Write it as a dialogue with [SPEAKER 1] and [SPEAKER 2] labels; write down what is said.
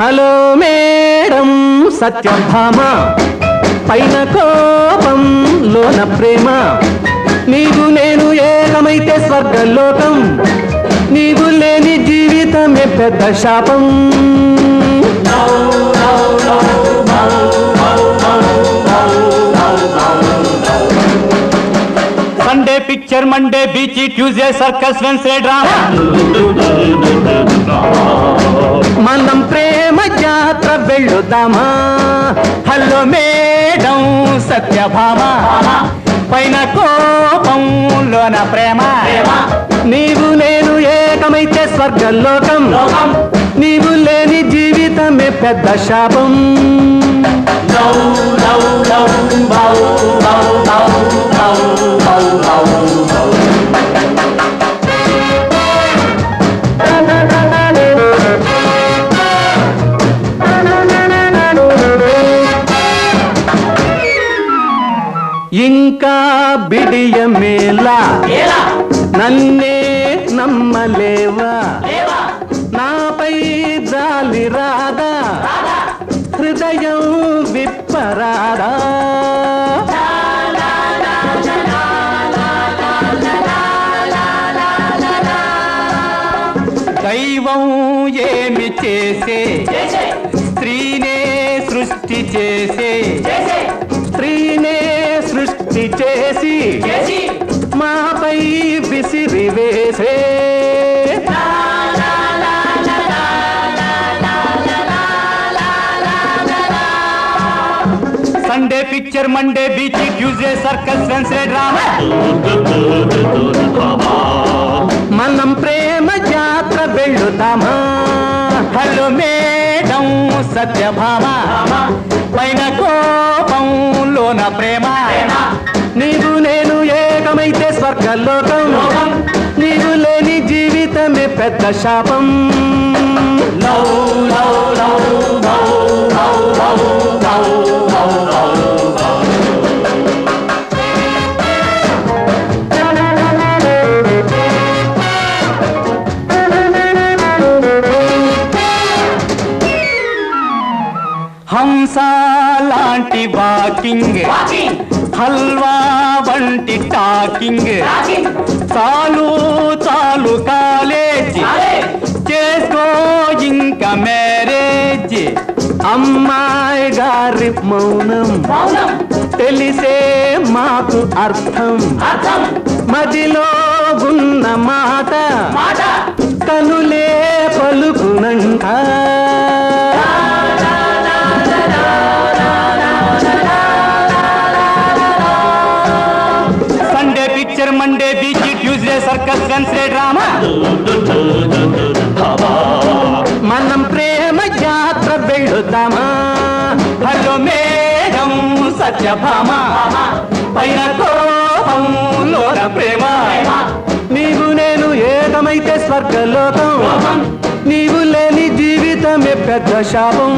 [SPEAKER 1] Hello madam Satyabhama పైన కోపం లోన ప్రేమ. నీవు నేను ఏకమైతే స్వర్గలోకం. నీవు లేని జీవితమే పెద్ద శాపం.
[SPEAKER 2] Sunday picture Monday beach Tuesday circus Wednesday drama
[SPEAKER 1] వెళ్ళుదామా hello madam Satyabhama.
[SPEAKER 2] పైన కోపం లోన ప్రేమ.
[SPEAKER 1] నీవు నేను ఏకమైతే స్వర్గలోకం. నీవు లేని జీవితమే పెద్ద శాపం. ఇంకా బిడియమేలా నన్నే నమ్మలేవా? నాపై జాలి రాదా? హృదయం విప్పరాదా?
[SPEAKER 2] దైవం ఏమి చేసే? స్త్రీనే సృష్టి చేసే.
[SPEAKER 1] స్త్రీనే సృష్టి చేసి మాపై విసిరి వేసే.
[SPEAKER 2] Sunday picture Monday beach Tuesday circus Wednesday drama.
[SPEAKER 1] మనం ప్రేమ జాత్ర వెళ్ళుదామా
[SPEAKER 2] హలో మేడం సత్యభామ. పైన కోపం లోన ప్రేమ
[SPEAKER 1] పెద్ద శాపం.
[SPEAKER 2] హంస లాంటి వాకింగ్. హల్వా వంటి టాకింగ్. చాలు చాలు కాలేజ్. చేసుకో ఇంకా మ్యారేజ్.
[SPEAKER 1] అమ్మాయి గారి మౌనం. తెలిసే మాకు అర్థం. మదిలో ఉన్న మాట. కనులే పలుకునంట
[SPEAKER 2] సర్కస్ డ్రామా.
[SPEAKER 1] మనం ప్రేమ జాత్ర వెళ్ళుదామా
[SPEAKER 2] హలో సత్య సత్యభామ. పైన కోపం ప్రేమ.
[SPEAKER 1] నీవు నేను ఏకమైతే స్వర్గలోకం. నీవు లేని జీవితమే పెద్ద శాపం.